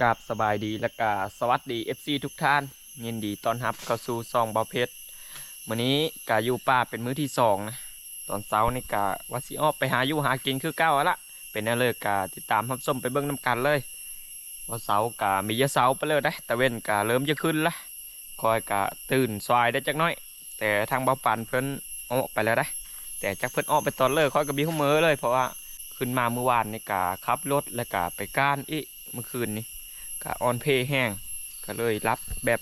กราบสบายดีและกาสวัสดี FC ทุกท่านยินดีต้อนรับเข้าสู่ซองเบาเพชรมื้อนี้กาอยู่ป่าเป็นมื้อที่สองนะตอนเช้านี่กาวัสิออไปหาอยู่หากินคือเก้าละเป็นแนเลิกกาติดตามรับชมไปเบิ่งน้ำกันเลยว่าเสากามีเยอะเสาไปเลยได้แต่เว้นกาเริ่มจะขึ้นละคอยกาตื่นสวายได้จักน้อย แต่ทางเบาปันเพิ่นออกไปแล้วได้แต่จักเพิ่นออกไปตอนเลิกคอยก็มีข้อมือเลย เพราะว่าขึ้นมาเมื่อวานนี่กาขับรถและกาไปก้านอีเมื่อคืนนี้ กะออนเพแห้งก็เลยรับแบบ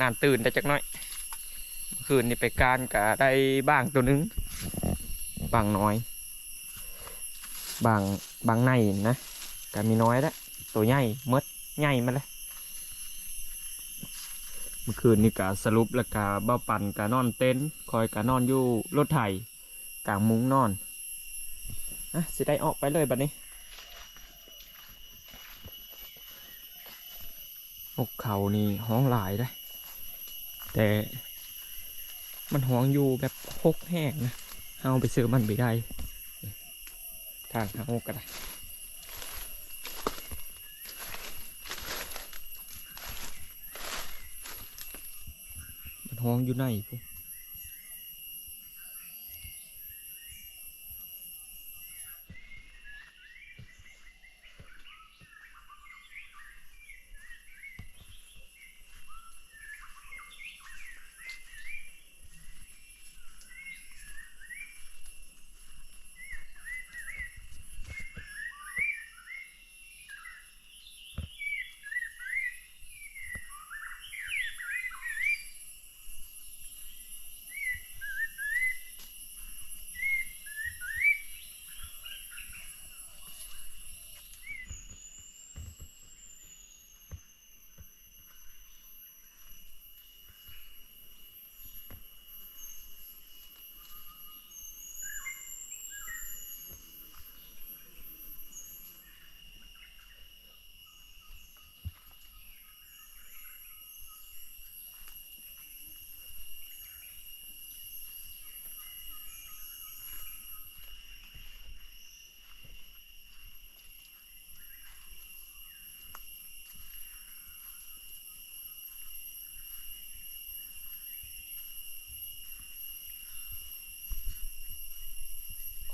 นานตื่นได้จักน้อยเมื่อคืนนี่ไปการกะได้บ้างตัวนึงบางน้อย บางบางในนะกะมีน้อยแล้วตัวใหญ่หมดใหญ่มาเลยเมื่อคืนนี่กะสรุปแล้วกะเบ้าปั่นกะนอนเต็นคอยกะนอนอยู่รถไถกลางมุ้งนอนอะสิได้ออกไปเลยบัดนี้ อกเขานี่ห้องหลายได้แต่มันห้องอยู่แบบหกแห้งนะเอาไปซื้อมันไปได้ ทางทางกก็ได้มันห้องอยู่ในพวก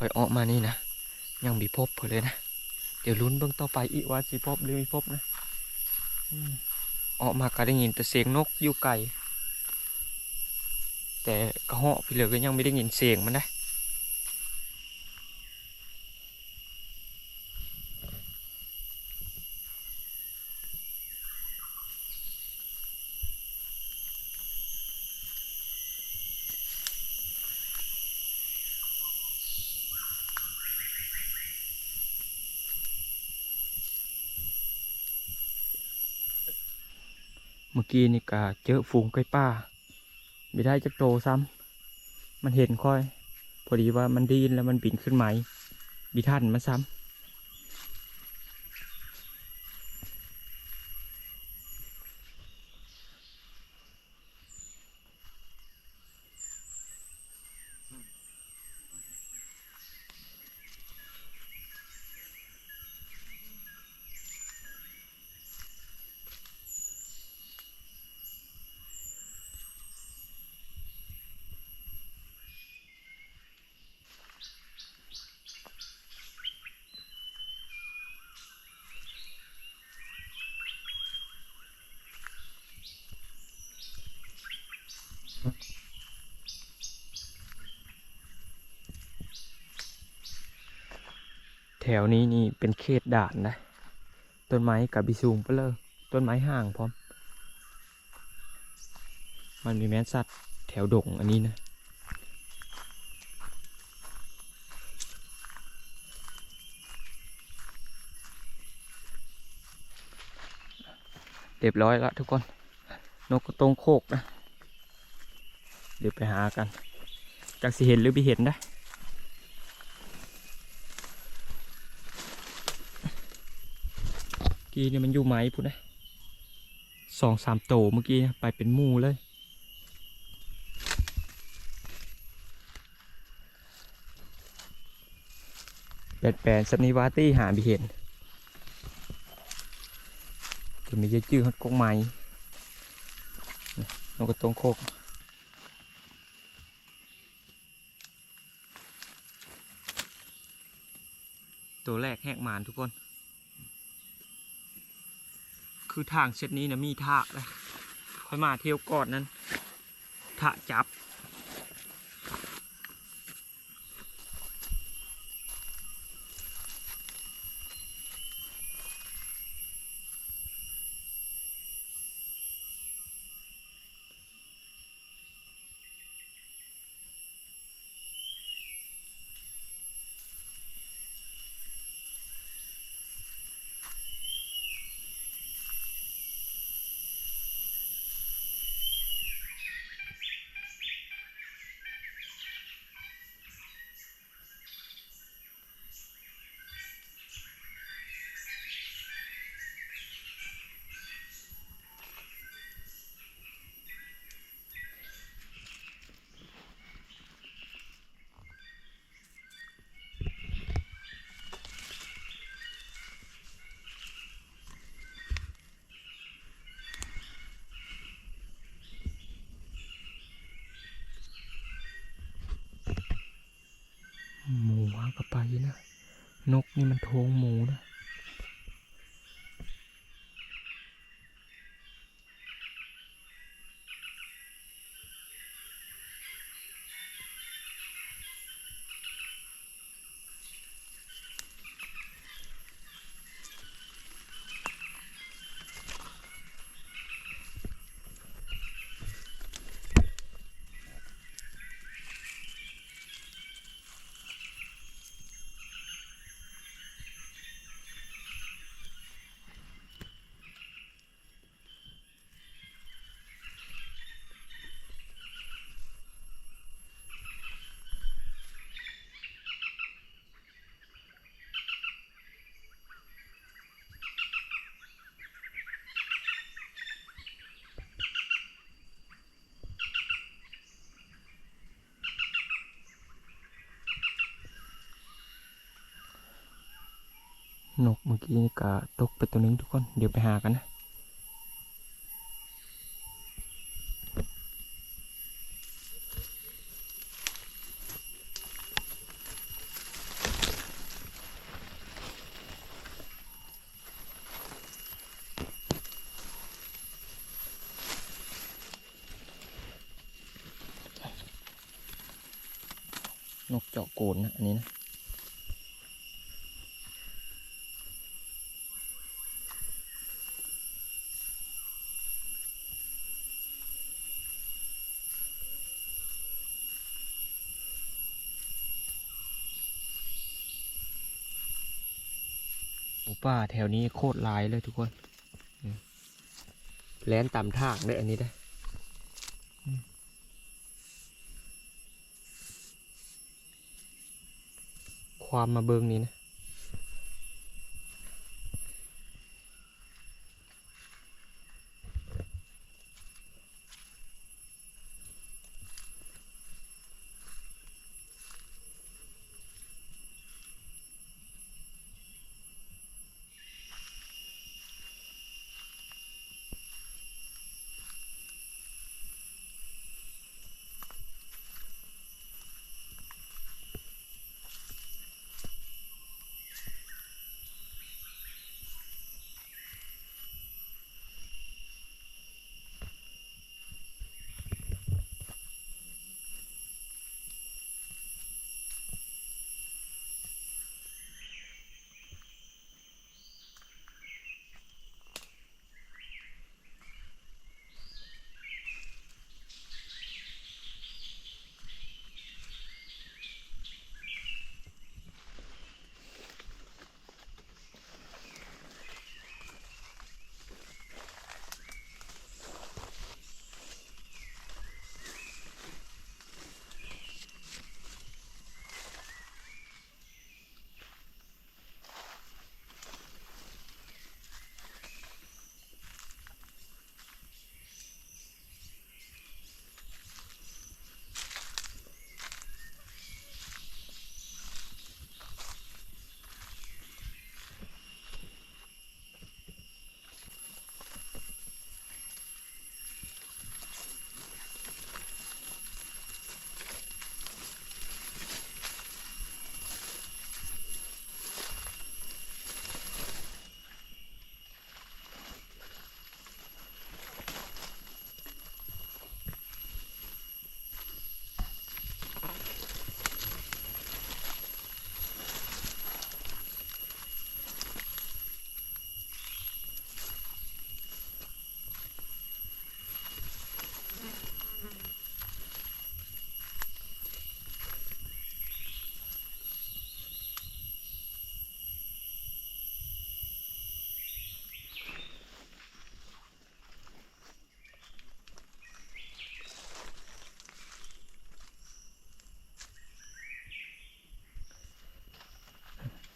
อยออกมานี่นะยังมีพบเพิ่นเลยนะ เดี๋ยวลุ้นเบื้องต่อไปอีกว่าสิพบหรือไม่พบนะออกมาก็ได้ยินแต่เสียงนกอยู่ไกลแต่กระเหาะพี่เหลือก็ยังไม่ได้ยินเสียงมันนะ เมื่อกี้นี่ก็เจอฝูงไก่ป่าไม่ได้จะโตซ้ำมันเห็นค่อย พอดีว่ามันดีนแล้วมันบินขึ้นไหมบิทันมาซ้ำ แถวนี้นี่เป็นเขตด่านนะ ต้นไม้กับบิสูงไปเลยต้นไม้ห่างพร้อม มันมีแม้สัตว์แถวดงอันนี้นะเรียบร้อยแล้วทุกคน นกกระตรงโคกนะ เดี๋ยวไปหากันจากสิเห็นหรือไม่เห็นนะ กี้นี่มันอยู่ไหมพูดนะสองสามโตเมื่อกี้นะไปเป็นมูเลยแปดแปดสนิวาตี้หาไม่เห็นคือไม่เยอะจื้อฮอดกงไม้นกกระตงโคกตัวแรกแหกหมานทุกคน คือทางเซตนี้นะมีท่าเลยค่อยมาเที่ยวก่อนนั้นท่าจับ หมูหากระไปนะ นกนี่มันโทงหมูนะ นกเมื่อกี้นี่ก็ตกไปตัวนึงทุกคน เดี๋ยวไปหากันนะนกเจาะโกนนะอันนี้นะ แถวนี้โคตรหลายเลยทุกคนอืมแลนตามทางเลยอันนี้ได้ออืมความมาเบิงนี้นะ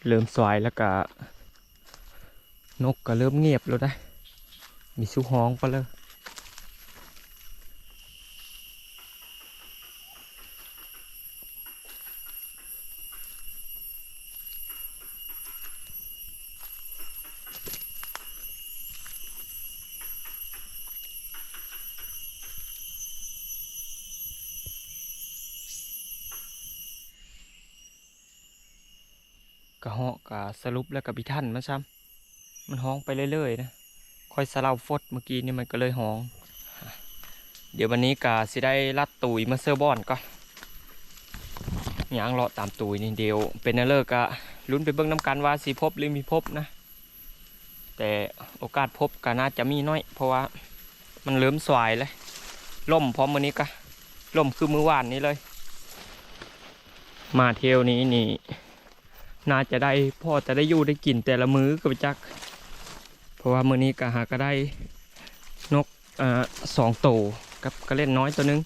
เริ่มสวายแล้วก็ นกก็เริ่มเงียบแล้วได้ มีสุห้องไปเลย กระเหาะกะสรุปแล้วกับพิทันมาซ้ำมันห้องไปเรื่อยๆนะคอยสลาวฟดเมื่อกี้นี่มันก็เลยห้อง เดี๋ยววันนี้กะสิได้ลัดตุยมาเซอร์บอนก่อนยางเลาะตามตุยนี่เดียว เป็นนเลิกกะลุ้นไปเบิ่งน้ำกันว่าสีพบหรือมีพบนะ แต่โอกาสพบก็น่าจะมีน้อย เพราะว่ามันเริ่มสวายเลยล่มพร้อมมือนี้กะล่มคือมือวานนี้เลย มาเที่ยวนี้นี่ น่าจะได้พ่อจะได้อยู่ได้กินแต่ละมื้อก็ไปจัก เพราะว่ามื้อนี้ก็หาก็ได้นกอ่อสองโตวกับกระเล่นน้อยตัวหนึง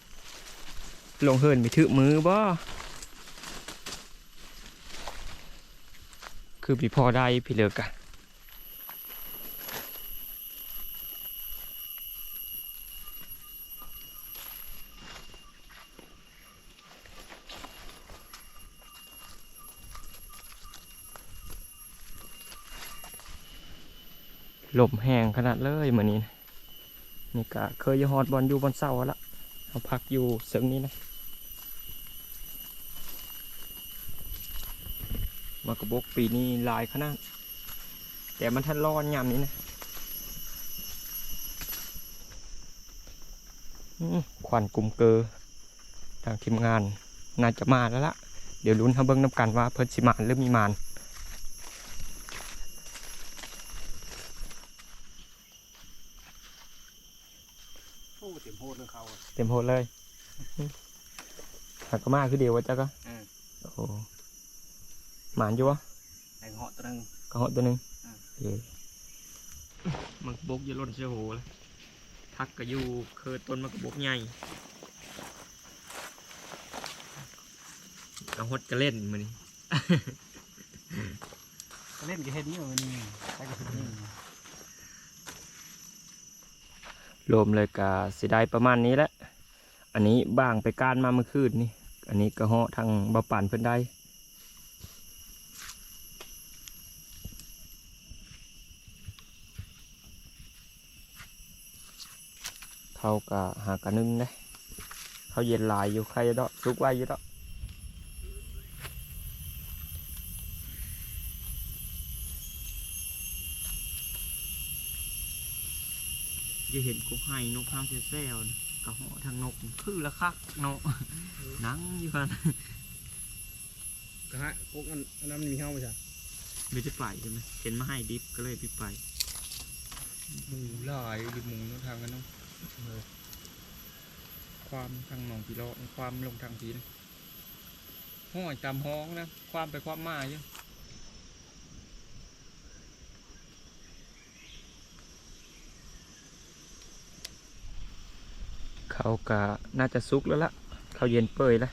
ลงเฮินไปถือมือบ่คือพี่พ่อได้พี่เหลือกะลมแห้งขนาดเลยเหมือนนี้นะนี่กะเคยอยู่ฮอดบอลอยู่บนเสาละเอาพักอยู่เสริงนี้นะมากระบกปีนี้ลายขนาด แต่มันทันร้อนยามนี้นะอื้อควันกลุ่มเกอทางทีมงานน่าจะมาแล้วละเดี๋ยวลุ้นทำเบิ้งน้ำกันว่าเพิ่นสิมานหรือมีมาน เต็มโพดเลยเขาอะเต็มโพดเลยหากก็มาคือเดียววะจ้าก็อืมโอ้โหหมานอยู่วะแตงเหาะตัวหนึงกระเหาะตัวหนึ่งอ่าเออมันกระบกอยาล่นเสียโหเลยทักก็อยู่เคยต้นมันกระบกใหญ่กระหดก็เล่นมือนี้ก็เล่นกับเฮ็ดนี่มันนี่ใช้กับเฮ็ดนี่ รวมเลยกะสิได้ประมาณนี้แหละ อันนี้บ้างไปก้านมาเมื่อคืนนี่ อันนี้กระเหาะทางบะป่านเพิ่นได้เขากะหากระนึ่งได้เขาเย็นลายอยู่ใครดอกซุกไว้อยู่ดอก จะเห็นกบไห้นกข้างแซ่ๆนะกระเหาะทางนกคือละคักเนาะหนังอยู่กันก็ฮะพวกอันอันนั้นมันมีเฮาไหมจ๊ะไม่ได้ไปใช่ไหมเห็นมาให้ดิฟก็เลยไปไปหมูหลายดิหมูทางกันเนาะความทางหนองพีโลความลงทางพีนะห้อยตามห้องนะความไปความมาอยู่ เขาก็น่าจะซุกแล้วล่ะเขาเย็นเปื่อยแล้ว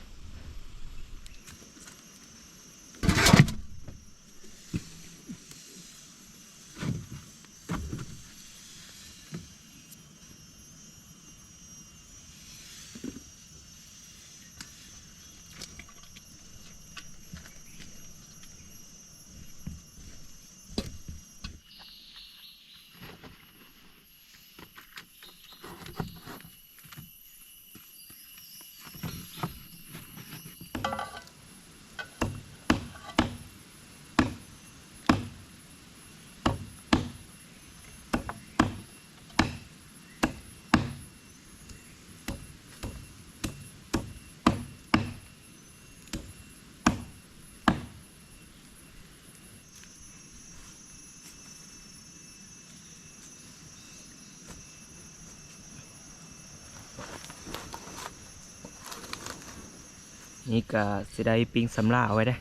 นี่ก็สิได้ปิงสำลาเอาไว้ได้อ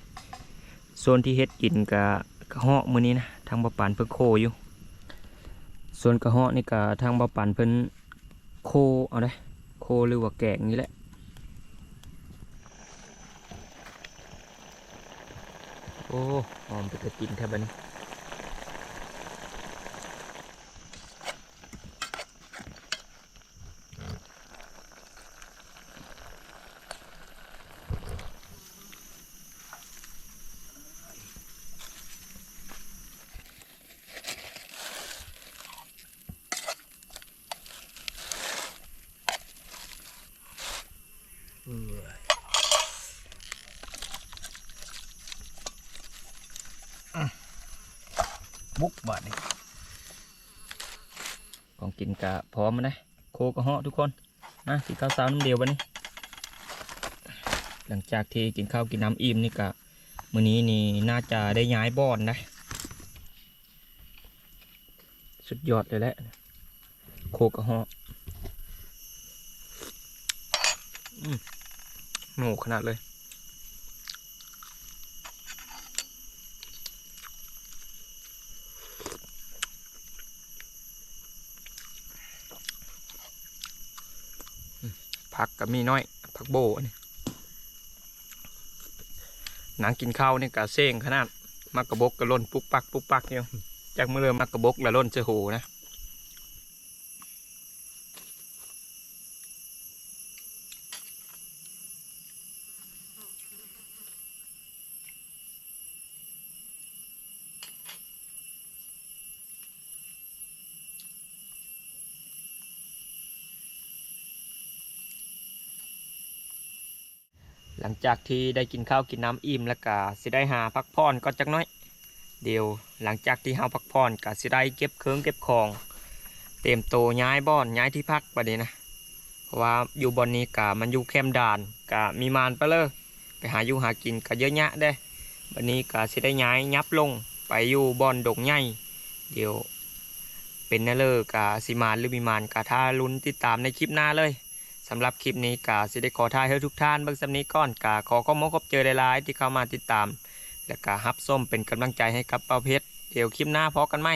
โซนที่เฮ็ดกินกะกระเหาะมือนี้นะทางบ่ปานเพิ่งโคอยู่ส่วนกระเหาะนี่ก็ทางบ่ปานเพิ่นโคเอาได้โคหรือว่าแกงนี่แหละโอ้หอมไปจะตินแทบบัดนบุกบาดนี่ ของกินกะพร้อมมาได้โคกระเหาะทุกคนนะกินข้าวเช้าน้ำเดียวบัดนี้ หลังจากที่กินข้าวกินน้ำอิ่มนี่กะมื้อนี้นี่น่าจะได้ย้ายบ้อนนะสุดยอดเลยแหละโคกระเหาะอืมหนูขนาดเลย ผักก็มีน้อยผักโบนี่หนังกินข้าวนี่กะเซ้งขนาดมักกระบกกระล่นปุ๊กปักปุ๊กปักเนี่ยจากเมื่อเริ่มมักกระบกละล่นเจอหูนะ จากที่ได้กินข้าวกินน้ำอิ่มแล้วก็สิได้หาพักผ่อนก็จักน้อย เดี๋ยวหลังจากที่เฮาพักผ่อนก็สิได้เก็บเครื่องเก็บของ เต็มโตย้ายบ่อนย้ายที่พักประเดี๋ยนะเพราะว่าอยู่บอนนี้กะมันอยู่แคมด่านกะมีมานไปเลยไปหาอยู่หากินกะเยอะแยะได้บันนี้กะสิได้ย้ายยับลงไปอยู่บอนดงใหญ่เดี๋ยวเป็นแนั่นเลยกะสิมานหรือมีมานกะท่าลุ้นติดตามในคลิปหน้าเลย สำหรับคลิปนี้กาสิได้ขอทายให้ทุกท่านเบิ่งสำนี้ก่อนกาขอข้อมูลครบเจอหลายๆที่เข้ามาติดตาม และกาฮับส้มเป็นกำลังใจให้กับเป้าเพชรเดี๋ยวคลิปหน้าพอกันไหม